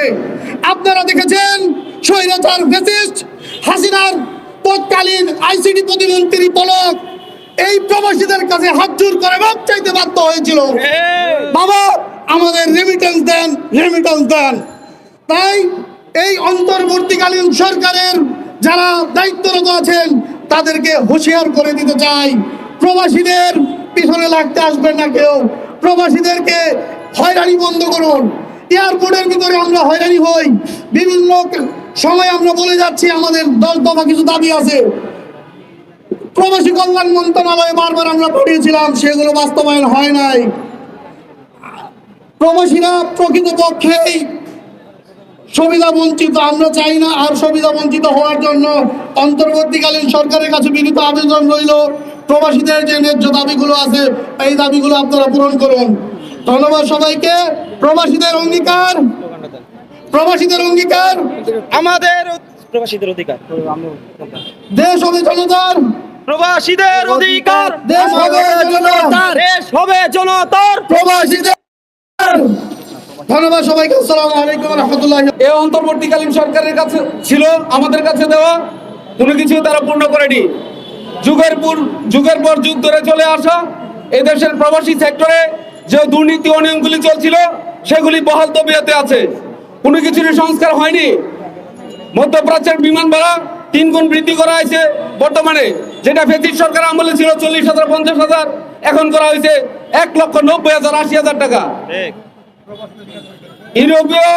হয়েছে। আপনারা দেখেছেন স্বৈরাচার ফেসিস্ট হাসিনার তৎকালীন আইসিডি প্রতিমন্ত্রী পলক এই প্রবাসীদের কাছে হাত জোর করে মাপ চাইতে বাধ্য হয়েছিল। বাবা, আমাদের রেমিটেন্স দেন রেমিটেন্স দেন। তাই এই অন্তর্বর্তীকালীন সরকারের যারা দায়িত্বরত আছেন, তাদেরকে হুঁশিয়ার করে দিতে চাই। প্রবাসীদের পিছনে লাগতে আসবেন না কেউ। প্রবাসীদেরকে হয়রানি বন্ধ করুন। এয়ারপোর্টের ভিতরে আমরা হয়রানি হই। বিভিন্ন সময় আমরা বলে যাচ্ছি, আমাদের দশ দফা কিছু দাবি আছে। প্রবাসী কল্যাণ মন্ত্রণালয়ে বারবার আমরা পাঠিয়েছিলাম, সেগুলো বাস্তবায়ন হয় নাই। প্রবাসীরা প্রকৃতপক্ষেই সুবিধা বঞ্চিত, আমরা চাই না আর সুবিধা বঞ্চিত হওয়ার জন্য অন্তর্বর্তীকালীন সরকারের কাছে বিনীত আবেদন রইল। প্রবাসীদের যে ন্যায্য দাবিগুলো আছে, এই দাবিগুলো আপনারা পূরণ করুন। ধন্যবাদ সবাইকে। প্রবাসীদের অঙ্গীকার। প্রবাসীদের অঙ্গীকার। আমাদের প্রবাসীদের অধিকার। দেশ হবে জনতার। প্রবাসীদের অধিকার। দেশ হবে জনতার। দেশ হবে জনতার। প্রবাসীদের। ধন্যবাদ সবাইকে। আসসালামু আলাইকুম রহমতুল্লাহ। এ অন্তর্বর্তীকালীন সরকারের কাছে ছিল আমাদের কাছে দেওয়া। কোনো কিছু তারা পূর্ণ করেনি। যুগের পর যুগের পর যুগ ধরে চলে আসা। এদেশের প্রবাসী সেক্টরে যে দুর্নীতি অনিয়মগুলি চলছিল, সেগুলি বহাল তবিয়াতে আছে। কোনো কিছুরই সংস্কার হয়নি। মধ্যপ্রাচ্যের বিমান ভাড়া তিন গুণ বৃদ্ধি করা হয়েছে বর্তমানে। যেটা ফেসিস সরকার আমলে ছিল চল্লিশ হাজার, পঞ্চাশ হাজার, এখন করা হয়েছে এক লক্ষ নব্বই হাজার, আশি হাজার টাকা। ইউরোপীয়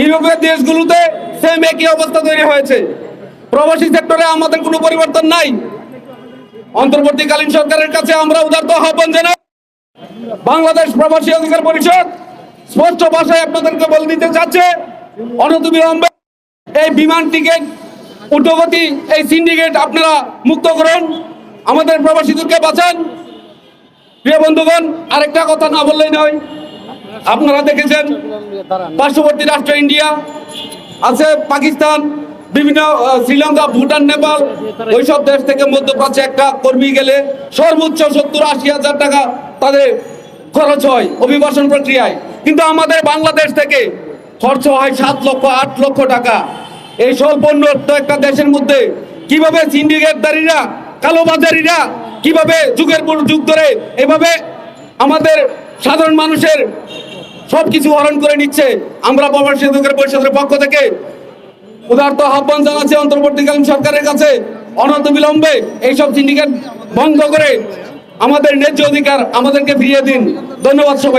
ইউরোপীয় দেশগুলোতে সেম একই অবস্থা তৈরি হয়েছে। প্রবাসী সেক্টরে আমাদের কোনো পরিবর্তন নাই। অন্তর্বর্তীকালীন সরকারের কাছে আমরা উদারত আহ্বান জানাই। বাংলাদেশ প্রবাসী অধিকার পরিষদ স্পষ্ট ভাষায় আপনাদেরকে বলে দিতে চাচ্ছে অনতিবিলম্বে এই বিমান টিকিট, ঊর্ধ্বগতি এই সিন্ডিকেট আপনারা মুক্ত করুন, আমাদের প্রবাসীদেরকে বাঁচান। প্রিয় বন্ধুগণ, আরেকটা কথা না বললেই নয়, আপনারা দেখেছেন, পার্শ্ববর্তী রাষ্ট্র ইন্ডিয়া আছে, পাকিস্তান, বিভিন্ন শ্রীলঙ্কা, ভুটান, নেপাল, ওইসব দেশ থেকে মধ্যপ্রাচ্যে একটা কর্মী গেলে সর্বোচ্চ সত্তর আশি হাজার টাকা তাদের খরচ হয় অভিবাসন প্রক্রিয়ায়। কিন্তু আমাদের বাংলাদেশ থেকে খরচ হয় সাত লক্ষ, আট লক্ষ টাকা। এই স্বল্পোন্নত একটা দেশের মধ্যে কীভাবে সিন্ডিকেটদারীরা কালোবাজারিরা কীভাবে যুগের পর যুগ ধরে এভাবে আমাদের সাধারণ মানুষের সব কিছু হরণ করে নিচ্ছে, আমরা প্রবাসী অধিকার পরিষদের পক্ষ থেকে উদারত আহ্বান জানাচ্ছি অন্তর্বর্তীকালীন সরকারের কাছে। অনন্ত বিলম্বে এইসব সিন্ডিকেট বন্ধ করে আমাদের ন্যায্য অধিকার আমাদেরকে ফিরিয়ে দিন। ধন্যবাদ সবাই